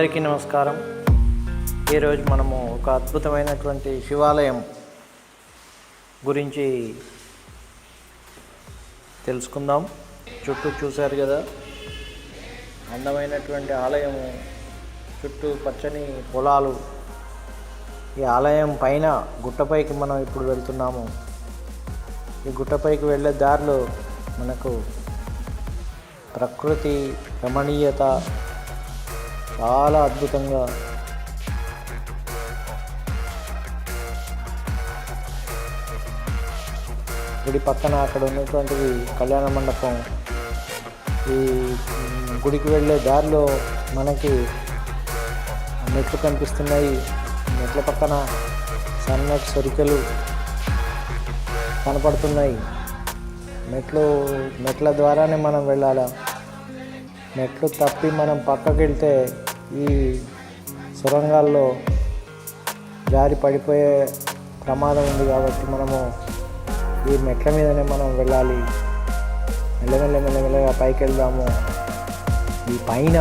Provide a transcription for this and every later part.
అందరికీ నమస్కారం. ఈరోజు మనము ఒక అద్భుతమైనటువంటి శివాలయం గురించి తెలుసుకుందాం. చుట్టూ చూశారు కదా? అందమైనటువంటి ఆలయము చుట్టూ పచ్చని పొలాలు. ఈ ఆలయం పైన గుట్టపైకి మనం ఇప్పుడు వెళ్తున్నాము. ఈ గుట్టపైకి వెళ్ళే దారిలో మనకు ప్రకృతి రమణీయత చాలా అద్భుతంగా. గుడి పక్కన అక్కడ ఉన్నటువంటిది కళ్యాణ మండపం. ఈ గుడికి వెళ్ళే దారిలో మనకి మెట్లు కనిపిస్తున్నాయి. మెట్ల పక్కన సన్నటి సరికలు కనపడుతున్నాయి. మెట్లు మెట్ల ద్వారానే మనం వెళ్ళాలా? మెట్లు తప్పి మనం పక్కకి వెళ్తే ఈ సొరంగాల్లో జారి పడిపోయే ప్రమాదం ఉంది కాబట్టి మనము ఈ మెట్ల మీదనే మనం వెళ్ళాలి. మెల్లమెల్ల మెల్లమెల్లగా పైకి వెళ్దాము. ఈ పైన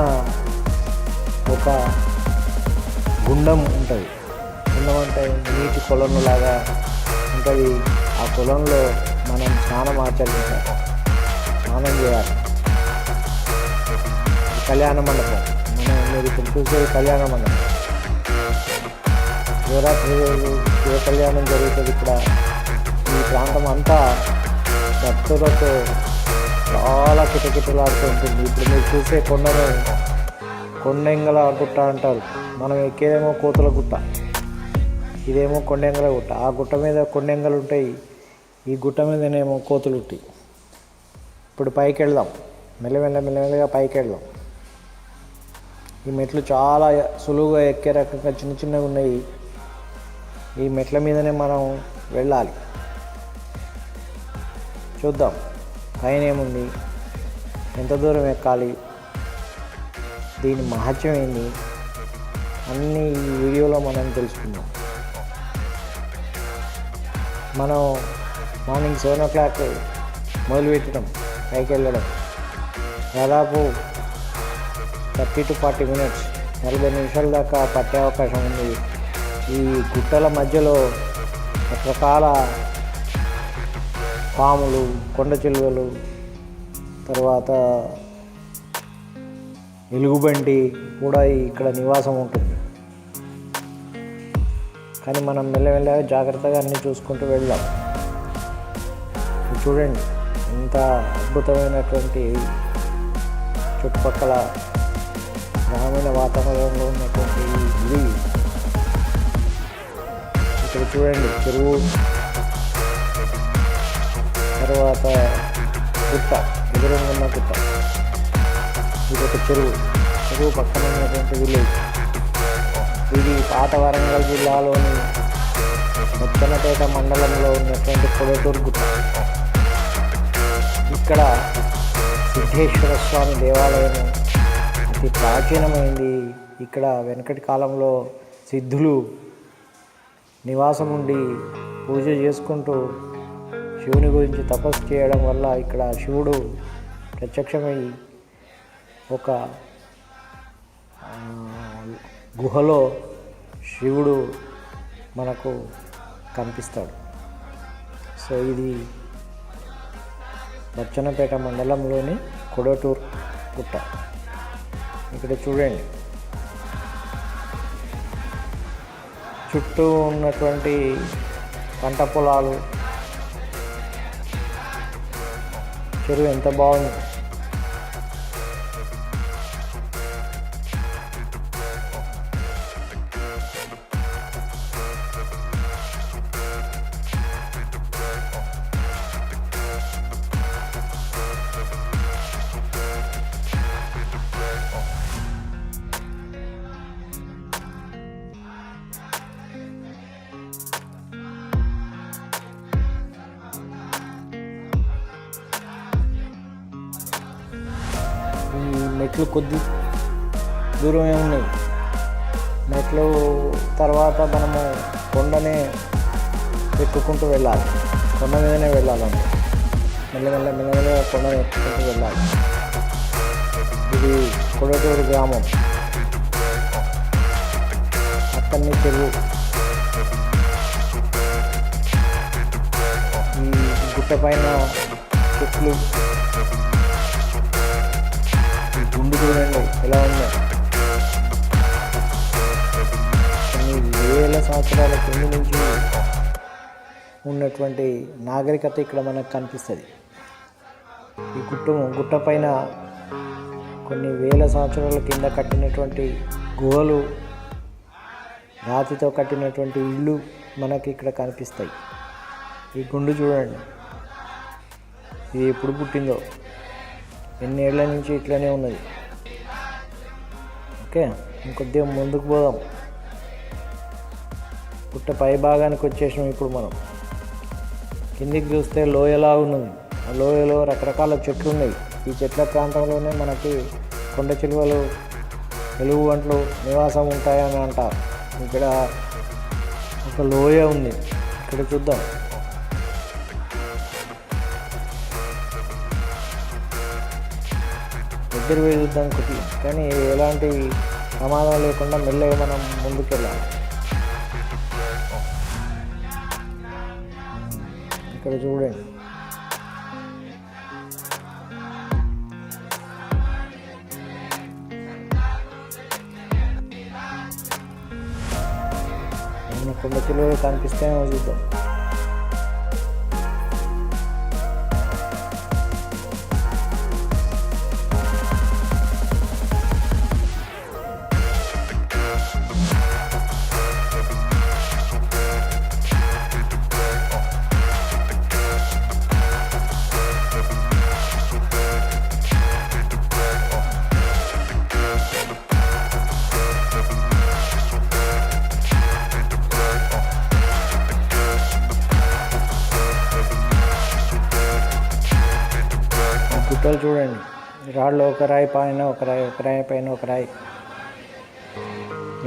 ఒక గుండం ఉంటుంది. గుండం అంటే నీటి కొలను లాగా ఉంటుంది. ఆ కొలంలో మనం స్నానం ఆచరించాలి. స్నానం చేయాలి. కళ్యాణ మండపం. ఇప్పుడు చూసే కళ్యాణ మండపం శివరాత్రి శివ కళ్యాణం జరుగుతుంది ఇక్కడ. ఈ ప్రాంతం అంతా భక్తులతో చాలా కిటకిటలాడుతూ ఉంటుంది. ఇప్పుడు మీరు చూసే కొండను కొండెంగల గుట్ట అంటారు. మనం ఎక్కేదేమో కోతుల గుట్ట. ఇదేమో కొండెంగల గుట్ట. ఆ గుట్ట మీద కొండెంగలు ఉంటాయి. ఈ గుట్ట మీదనేమో కోతులు ఉంటాయి ఇప్పుడు పైకి వెళ్దాం మెల్లమెల్ల మెల్లమెల్లగా పైకి వెళ్దాం ఈ మెట్లు చాలా సులువుగా ఎక్కే రకంగా చిన్న చిన్నగా ఉన్నాయి. ఈ మెట్ల మీదనే మనం వెళ్ళాలి. చూద్దాం. పైన ఏముంది? ఎంత దూరం ఎక్కాలి? దీని మహత్యం ఏంది? అన్నీ ఈ వీడియోలో మనం తెలుసుకుందాం. మనం మార్నింగ్ సెవెన్ ఓ క్లాక్ మొదలుపెట్టడం పైకి వెళ్ళడం. దాదాపు థర్టీ టు ఫార్టీ మినిట్స్ నలభై నిమిషాల దాకా పట్టే అవకాశం ఉంది. ఈ గుట్టల మధ్యలో రకరకాల పాములు కొండ చిలువలు తర్వాత ఎలుగుబంటి కూడా ఇక్కడ నివాసం ఉంటుంది. కానీ మనం మెల్లమెల్లగా జాగ్రత్తగా అన్నీ చూసుకుంటూ వెళ్దాం. చూడండి ఇంత అద్భుతమైనటువంటి చుట్టుపక్కల అందమైన వాతావరణంలో ఉన్నటువంటి ఇది ఇక్కడ చూడండి చెరువు. తర్వాత గుట్ట ఎదురుగా ఉన్న గుట్ట. ఇది ఒక చెరువు. చెరువు పక్కన ఉన్నటువంటి విలేజ్. ఇది పాత వరంగల్ జిల్లాలోని ముచ్చనపేట మండలంలో ఉన్నటువంటి కొడటూరు గుట్ట. ఇక్కడ సిద్ధేశ్వర స్వామి దేవాలయం అతి ప్రాచీనమైంది ఇక్కడ వెనకటి కాలంలో సిద్ధులు నివాసం ఉండి పూజ చేసుకుంటూ శివుని గురించి తపస్సు చేయడం వల్ల ఇక్కడ శివుడు ప్రత్యక్షమై ఒక గుహలో శివుడు మనకు కనిపిస్తాడు. సో ఇది బచ్చనపేట మండలంలోని కొడటూర్ పుట్ట. ఇక్కడ చూడండి. చుట్టూ ఉన్నటువంటి పంట పొలాలు. చెరువు ఎంత బాగుంది. మెట్లు కొద్ది దూరమే ఉన్నాయి మెట్లు తర్వాత మనము కొండనే ఎక్కుకుంటూ వెళ్ళాలి. కొండ మీదనే వెళ్ళాలండి. మెల్లమెల్ల మెల్లమెల్లగా కొండను ఎక్కుకుంటూ వెళ్ళాలి. ఇది కొడటూరు గ్రామం. అక్కడనే చెరువు. ఈ గుట్ట పైన చెట్లు. చూడండి ఎలా ఉందో. కొన్ని వేల సంవత్సరాల కింద నుంచి ఉన్నటువంటి నాగరికత ఇక్కడ మనకు కనిపిస్తుంది. ఈ గుట్ట గుట్ట పైన కొన్ని వేల సంవత్సరాల కింద కట్టినటువంటి గుహలు రాతితో కట్టినటువంటి ఇళ్ళు మనకి ఇక్కడ కనిపిస్తాయి. ఈ గుండు చూడండి. ఇది ఎప్పుడు పుట్టిందో? ఎన్ని ఏళ్ళ నుంచి ఇట్లనే ఉన్నది? ఓకే ఇంకొద్దిగా ముందుకు పోదాం. పుట్ట పై భాగానికి వచ్చేసినాం ఇప్పుడు మనం. కిందికి చూస్తే లోయలా ఉన్నది. ఆ లోయలో రకరకాల చెట్లు ఉన్నాయి. ఈ చెట్ల ప్రాంతంలోనే మనకి కొండ చిలువలు తెలుగు వంటలు నివాసం ఉంటాయని అంటారు. ఇక్కడ ఒక లోయ ఉంది. ఇక్కడ చూద్దాం. దగ్గర పోయి చూద్దాం కొద్దిగా. కానీ ఎలాంటి ప్రమాదం లేకుండా మెల్లగా మనం ముందుకెళ్ళాలి. ఇక్కడ చూడండి. కొన్ని కొండ కిలోలు కనిపిస్తే చూద్దాం. ఈ గుట్టలు చూడండి రాళ్ళు ఒక రాయి పైన ఒక రాయి ఒక రాయి పైన ఒక రాయి.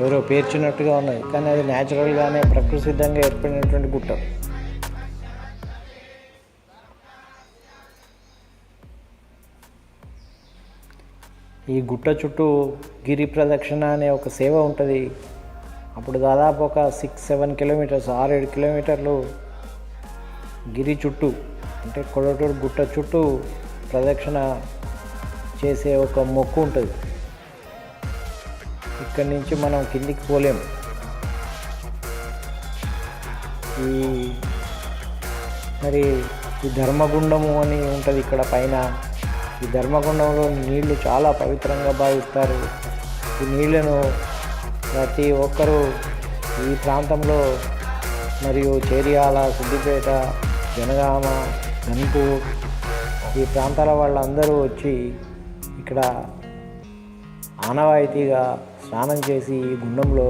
ఎవరో పేర్చినట్టుగా ఉన్నది కానీ అది న్యాచురల్గానే ప్రకృతి సిద్ధంగా ఏర్పడినటువంటి గుట్ట. ఈ గుట్ట చుట్టూ గిరి ప్రదక్షిణ అనే ఒక సేవ ఉంటుంది. అప్పుడు దాదాపు ఒక సిక్స్ సెవెన్ కిలోమీటర్స్ ఆరు ఏడు కిలోమీటర్లు గిరి చుట్టూ అంటే కొడటూరు గుట్ట చుట్టూ ప్రదక్షిణ చేసే ఒక మొక్కు ఉంటుంది. ఇక్కడి నుంచి మనం కిందికి పోలేం. ఈ మరి ఈ ధర్మగుండము అని ఉంటుంది ఇక్కడ పైన. ఈ ధర్మగుండంలో నీళ్ళు చాలా పవిత్రంగా భావిస్తారు. ఈ నీళ్ళను ప్రతి ఒక్కరూ ఈ ప్రాంతంలో మరియు చేరియాల సిద్దిపేట జనగామ గన్పూర్ ఈ ప్రాంతాల వాళ్ళందరూ వచ్చి ఇక్కడ ఆనవాయితీగా స్నానం చేసి ఈ గుండంలో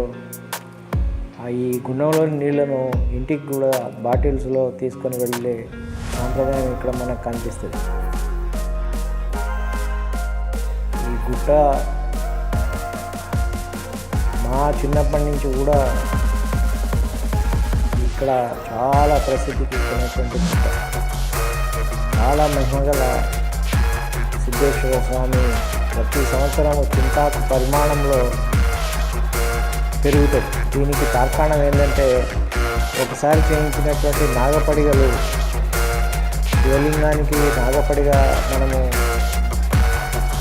ఆ ఈ గుండంలోని నీళ్ళను ఇంటికి కూడా బాటిల్స్లో తీసుకొని వెళ్ళే సాంప్రదాయం ఇక్కడ మనకు కనిపిస్తుంది. ఈ గుట్ట మా చిన్నప్పటి నుంచి కూడా ఇక్కడ చాలా ప్రసిద్ధి ఎక్కినటువంటి గుట్ట. చాలా మహిమగల సిద్ధేశ్వర స్వామి ప్రతి సంవత్సరం చింతాకు పరిమాణంలో పెరుగుతాయి దీనికి తార్కాణం ఏంటంటే ఒకసారి చేయించినటువంటి నాగపడిగలు శివలింగానికి నాగపడిగా మనము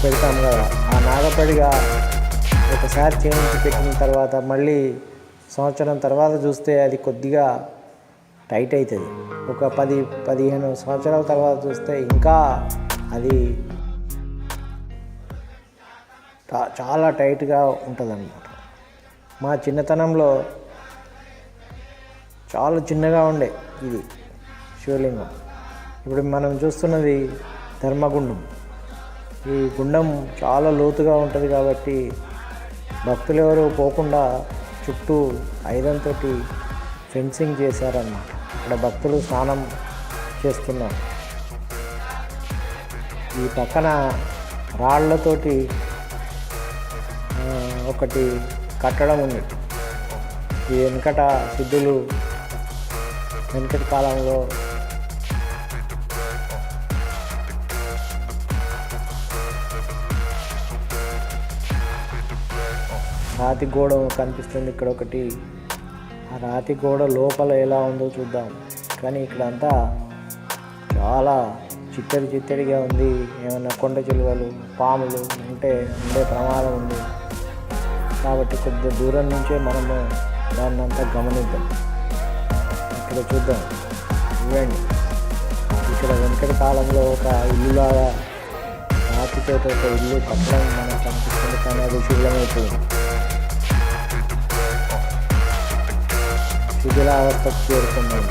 పెడతాం కదా. ఆ నాగపడిగా ఒకసారి చేయించి పెట్టిన తర్వాత మళ్ళీ సంవత్సరం తర్వాత చూస్తే అది కొద్దిగా టైట్ అవుతుంది. ఒక పది పదిహేను సంవత్సరాల తర్వాత చూస్తే ఇంకా అది చాలా టైట్గా ఉంటుంది అన్నమాట మా చిన్నతనంలో చాలా చిన్నగా ఉండే ఇది శివలింగం. ఇప్పుడు మనం చూస్తున్నది ధర్మగుండం. ఈ గుండం చాలా లోతుగా ఉంటుంది కాబట్టి భక్తులు ఎవరు పోకుండా చుట్టూ ఐదంతో ఫెన్సింగ్ చేశారన్నమాట. ఇక్కడ భక్తులు స్నానం చేస్తున్నారు. ఈ పక్కన రాళ్ళతోటి ఒకటి కట్టడం ఉంది. ఈ వెనకట సిద్ధులు వెనకటి కాలంలో రాతి గోడ కనిపిస్తుంది. ఇక్కడ ఒకటి ఆ రాతి గోడ లోపల ఎలా ఉందో చూద్దాం. కానీ ఇక్కడంతా చాలా చిత్తడి చిత్తడిగా ఉంది. ఏమైనా కొండ చిలువలు పాములు ఉంటే ఉండే ప్రమాదం ఉంది. కాబట్టి కొద్ది దూరం నుంచే మనము దాన్ని అంతా గమనిద్దాం. ఇక్కడ చూద్దాం. ఇవ్వండి. ఇక్కడ వెనకటి కాలంలో ఒక ఇల్లులాగా రాతితో ఒక ఇల్లు కట్టడం మనకు కనిపిస్తుంది కానీ అది శిథిలమైపోయింది శిథిలావస్థకు చేరుకున్నాము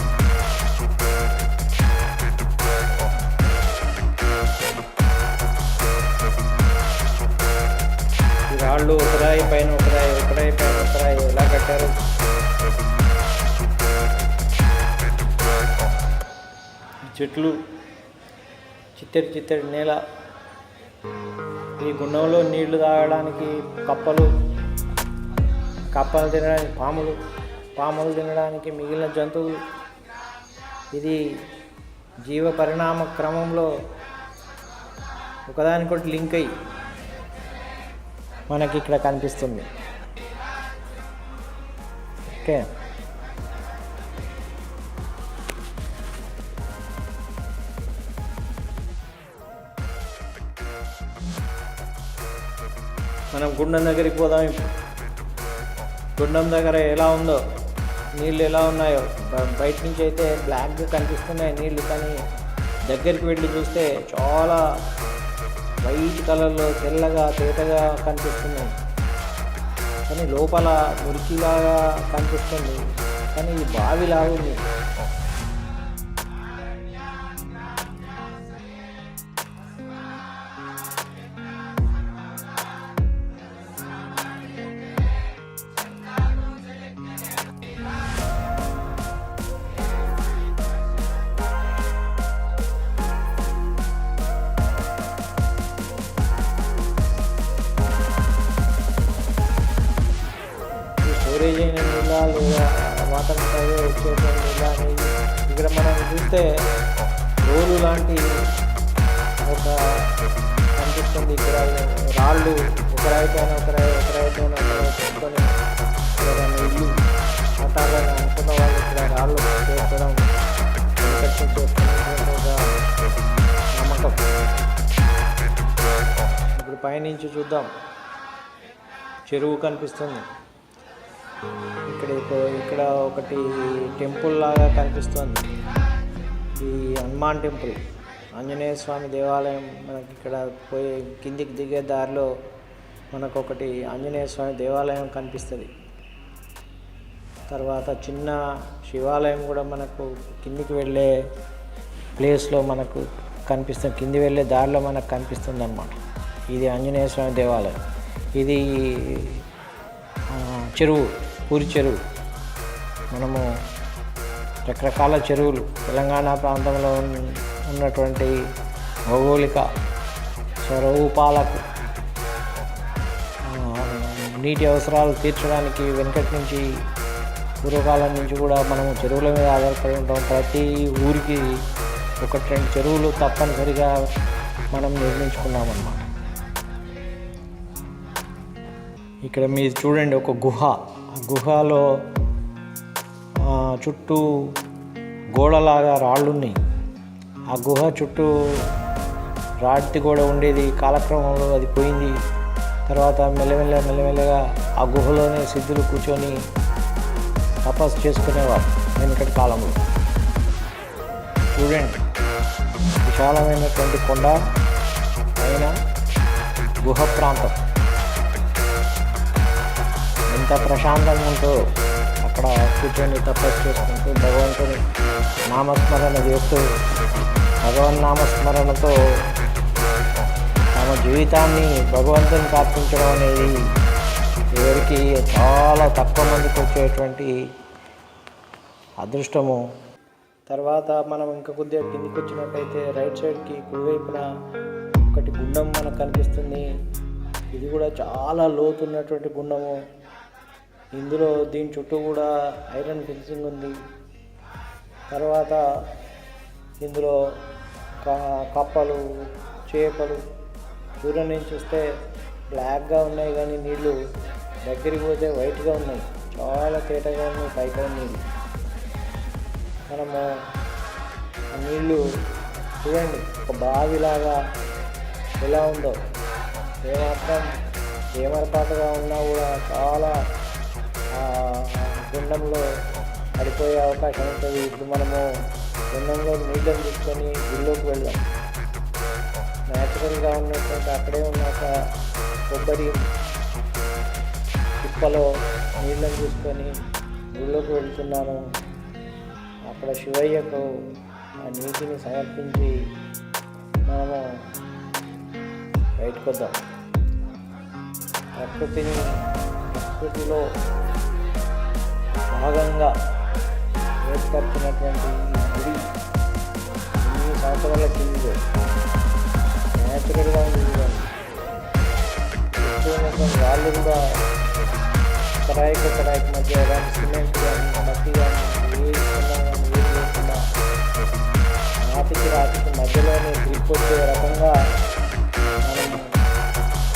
రాళ్ళు ఒకరాయి పైన ఒకరాయి ఒకరాయి పైన ఒకరాయి ఎలా కట్టారు చెట్లు చిత్తడి చిత్తడి నేల ఈ గుండంలో నీళ్ళు తాగడానికి కప్పలు కప్పలు తినడానికి పాములు పాములు తినడానికి మిగిలిన జంతువులు. ఇది జీవ పరిణామ క్రమంలో ఒకదానికొకటి లింక్ అయ్యి మనకి ఇక్కడ కనిపిస్తుంది. ఓకే. మనం గుండం దగ్గరికి పోదాం ఇప్పుడు. గుండం దగ్గర ఎలా ఉందో నీళ్ళు ఎలా ఉన్నాయో. బయట నుంచి అయితే బ్లాక్గా కనిపిస్తున్నాయి నీళ్ళు కానీ దగ్గరికి వెళ్ళి చూస్తే చాలా వైట్ కలర్లో తెల్లగా తేటగా కనిపిస్తున్నాయి. కానీ లోపల మురికిలాగా కనిపిస్తుంది. కానీ ఇది బావిలాగా ఉంది. ఈ నీళ్ళ లేదా వాటర్ ఉంటాయో వచ్చేటువంటి నీళ్ళ అనేది ఇక్కడ మనం చూస్తే రోలు లాంటి ఒక కనిపిస్తుంది ఇక్కడ. రాళ్ళు ఒక రాయి పైన ఒక ఇల్లు అంటారని అనుకున్న వాళ్ళు ఇక్కడ రాళ్ళు చేసుకోవడం నమ్మకం. ఇప్పుడు పైనుంచి చూద్దాం. చెరువు కనిపిస్తుంది. ఇక్కడ ఇక్కడ ఒకటి టెంపుల్ లాగా కనిపిస్తుంది. ఈ హనుమాన్ టెంపుల్. ఆంజనేయ స్వామి దేవాలయం మనకి ఇక్కడ పోయి కిందికి దిగే దారిలో మనకు ఒకటి ఆంజనేయ స్వామి దేవాలయం కనిపిస్తుంది. తర్వాత చిన్న శివాలయం కూడా మనకు కిందికి వెళ్ళే ప్లేస్లో మనకు కనిపిస్తుంది కింది వెళ్ళే దారిలో మనకు కనిపిస్తుంది అనమాట ఇది ఆంజనేయ స్వామి దేవాలయం. ఇది చెరువు. పూరి చెరువు. మనము రకరకాల చెరువులు. తెలంగాణ ప్రాంతంలో ఉన్నటువంటి భౌగోళిక స్వరూపాలకు నీటి అవసరాలు తీర్చడానికి వెనుకటి నుంచి పూర్వకాలం నుంచి కూడా మనము చెరువుల మీద ఆధారపడి ఉంటాం. ప్రతి ఊరికి ఒకటి రెండు చెరువులు తప్పనిసరిగా మనం నిర్మించుకున్నామన్నమాట. ఇక్కడ మీరు చూడండి ఒక గుహ. గుహలో చుట్టూ గోడలాగా రాళ్ళు ఉన్నాయి ఆ గుహ చుట్టూ రాతి గోడ ఉండేది. కాలక్రమంలో అది పోయింది. తర్వాత మెల్లమెల్ల మెల్లమెల్లగా ఆ గుహలోనే సిద్ధులు కూర్చొని తపస్సు చేసుకునేవారు. వెనుకటి కాలంలో. చూడండి విశాలమైనటువంటి కొండ అయిన గుహ ప్రాంతం. ఎంత ప్రశాంతంగా ఉంటూ అక్కడ కూర్చొని తపస్సు చేసుకుంటూ భగవంతుని నామస్మరణ చేస్తూ భగవన్ నామస్మరణతో తమ జీవితాన్ని భగవంతునికి అర్పించడం అనేది ఎవరికి చాలా తక్కువ మందికి వచ్చేటువంటి అదృష్టము. తర్వాత మనం ఇంకా కొద్దిగా కిందికి వచ్చినట్టయితే రైట్ సైడ్కి కుడివైపున ఒకటి గుండం మనకు కనిపిస్తుంది. ఇది కూడా చాలా లోతున్నటువంటి గుండము. ఇందులో దీని చుట్టూ కూడా ఐరన్ ఫెన్సింగ్ ఉంది. తర్వాత ఇందులో క- కప్పలు చేపలు దూరం నుంచి చూస్తే బ్లాక్గా ఉన్నాయి కానీ నీళ్ళు దగ్గరికి పోతే వైట్గా ఉన్నాయి. చాలా తేటగా ఉన్నాయి పైకి నీళ్ళు మనము ఆ నీళ్ళు చూడండి ఒక బావిలాగా ఎలా ఉందో. ఏమాత్రం ఏమరపాటుగా ఉన్నా కూడా చాలా గుండంలో పడిపోయే అవకాశం ఉంటుంది. ఇప్పుడు మనము గుండంలో నీళ్ళని తీసుకొని గుళ్ళోకి వెళ్ళాం. న్యాచురల్గా ఉన్నటువంటి అక్కడే ఉన్నాక కొబ్బరి కుప్పలో నీళ్ళని తీసుకొని గుళ్ళోకి వెళ్తున్నాను అక్కడ శివయ్యకు ఆ నీటిని సమర్పించి మనము బయటకు వద్దాం ప్రకృతిని ప్రకృతిలో భాగంగా ఏర్పరిచినటువంటి ఈ గుడి ఎన్ని సంవత్సరాల కింద న్యాచురల్గా ఉంది వాళ్ళు కూడా కడాయికి కడాయికి మధ్య ఎలాంటి సిమెంట్ కానీ మట్టి కానీ ఏ ఇస్తున్నా కానీ ఏం లేకుండా రాతికి రాతికి మధ్యలోనే గ్రిప్ వచ్చే రకంగా మనం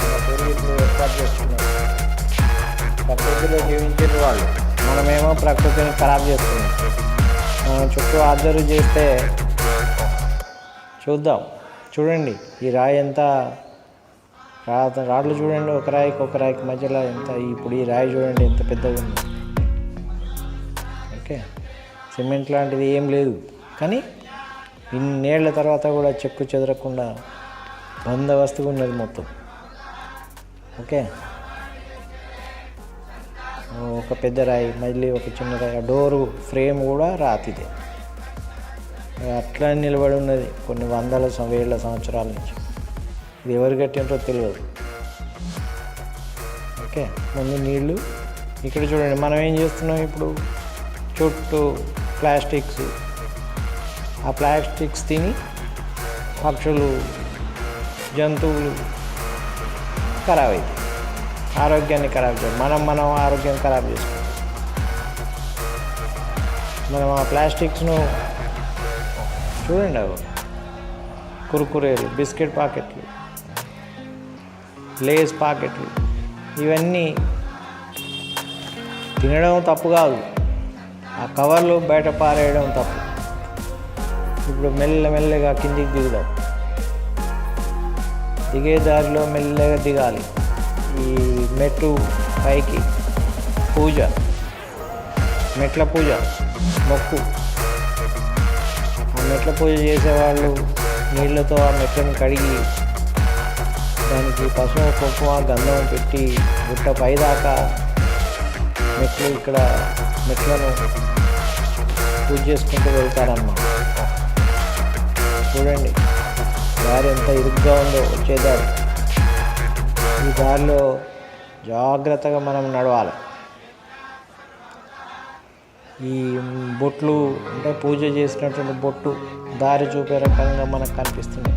మన పూర్వీకులు ఏర్పాటు చేస్తున్నాం. ప్రకృతిలో జీవించిన వాళ్ళు. మనమేమో ప్రకృతిని ఖరాబ్ చేస్తున్నాం. మనం చుట్టూ ఆబ్జర్వ్ చేస్తే చూద్దాం. చూడండి ఈ రాయి ఎంత రా రాళ్ళు చూడండి ఒక రాయికి ఒక రాయికి మధ్యలో ఎంత ఇప్పుడు ఈ రాయి చూడండి ఎంత పెద్దగా ఉంది. ఓకే సిమెంట్ లాంటిది ఏం లేదు. కానీ ఇన్నేళ్ళ తర్వాత కూడా చెక్కు చెదరకుండా బందోబస్తుగా ఉన్నది మొత్తం. ఓకే. ఒక పెద్ద రాయి మళ్ళీ ఒక చిన్న రాయి ఆ డోరు ఫ్రేమ్ కూడా రాతిదే. అట్లా నిలబడి ఉన్నది కొన్ని వందల వేల సంవత్సరాల నుంచి. ఇది ఎవరు కట్టినరో తెలియదు. ఓకే ముందు నీళ్ళు ఇక్కడ చూడండి మనం ఏం చేస్తున్నాం ఇప్పుడు? చుట్టూ ప్లాస్టిక్స్. ఆ ప్లాస్టిక్స్ తిని పక్షులు జంతువులు ఖరాబ్ అవుతాయి ఆరోగ్యాన్ని ఖరాబ్ చేయాలి. మనం మనం ఆరోగ్యం ఖరాబ్ చేసుకుంటాం మనం ఆ ప్లాస్టిక్స్ను చూడండి అవి. కురుకురేలు బిస్కెట్ పాకెట్లు లేస్ పాకెట్లు ఇవన్నీ తినడం తప్పు కాదు. ఆ కవర్లు బయట పారేయడం తప్పు. ఇప్పుడు మెల్ల మెల్లగా కిందికి దిగుదాం. దిగే దారిలో మెల్లగా దిగాలి. మెట్టు పైకి పూజ మెట్ల పూజ మొక్కు. ఆ మెట్ల పూజ చేసేవాళ్ళు నీళ్ళతో ఆ మెట్లను కడిగి దానికి పసుపు కుంకుమ గంధం పెట్టి గుట్ట పైదాకా మెట్లు ఇక్కడ మెట్లను పూజ చేసుకుంటూ వెళ్తారన్నమాట. చూడండి దారి ఎంత ఇరుగ్గా ఉందో వచ్చేదారు ఈ దారిలో జాగ్రత్తగా మనం నడవాలి. ఈ బొట్లు అంటే పూజ చేసినటువంటి బొట్టు దారి చూపే రకంగా మనకు కనిపిస్తుంది.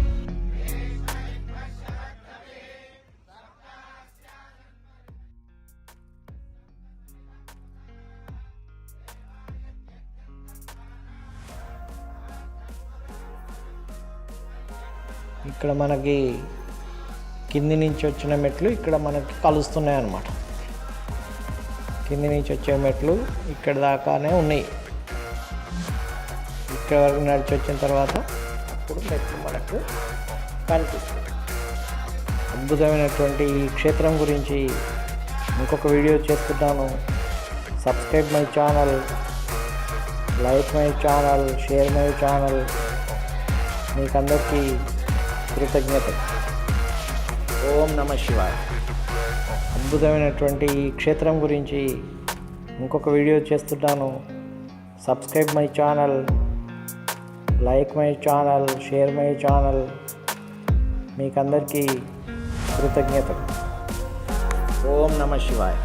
ఇక్కడ మనకి కింది నుంచి వచ్చిన మెట్లు ఇక్కడ మనకి కలుస్తున్నాయి అన్నమాట. కింది నుంచి వచ్చే మెట్లు ఇక్కడ దాకానే ఉన్నాయి. ఇక్కడ వరకు నడిచి వచ్చిన తర్వాత ఇప్పుడు మెట్లు మనకు కనిపిస్తుంది అద్భుతమైనటువంటి ఈ క్షేత్రం గురించి ఇంకొక వీడియో చేస్తున్నాను. Subscribe my channel like my channel share my channel. మీకందరికీ కృతజ్ఞత ఓం నమ శివాయ. అద్భుతమైనటువంటి ఈ క్షేత్రం గురించి ఇంకొక వీడియో చేస్తున్నాను. Subscribe my channel like my channel share my channel మీకందరికీ కృతజ్ఞత ఓం నమ శివాయ.